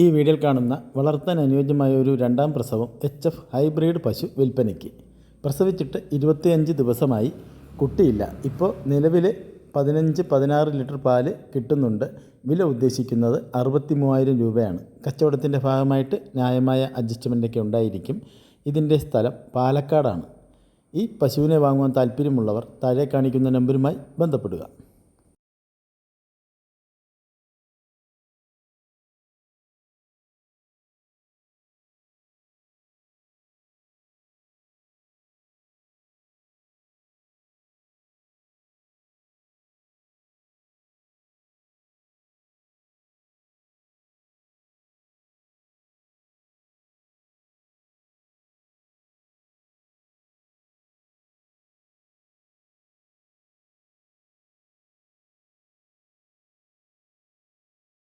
ഈ വീഡിയോയിൽ കാണുന്ന വളർത്താൻ അനുയോജ്യമായ ഒരു രണ്ടാം പ്രസവം എച്ച് എഫ് ഹൈബ്രിഡ് പശു വിൽപ്പനയ്ക്ക്. പ്രസവിച്ചിട്ട് ഇരുപത്തിയഞ്ച് ദിവസമായി കുട്ടിയില്ല. ഇപ്പോൾ നിലവിൽ പതിനഞ്ച് പതിനാറ് ലിറ്റർ പാൽ കിട്ടുന്നുണ്ട്. വില ഉദ്ദേശിക്കുന്നത് അറുപത്തി മൂവായിരം രൂപയാണ്. കച്ചവടത്തിന്റെ ഭാഗമായിട്ട് ന്യായമായ അഡ്ജസ്റ്റ്മെന്റൊക്കെ ഉണ്ടായിരിക്കും. ഇതിന്റെ സ്ഥലം പാലക്കാടാണ്. ഈ പശുവിനെ വാങ്ങുവാൻ താല്പര്യമുള്ളവർ താഴെ കാണിക്കുന്ന നമ്പറുമായി ബന്ധപ്പെടുക.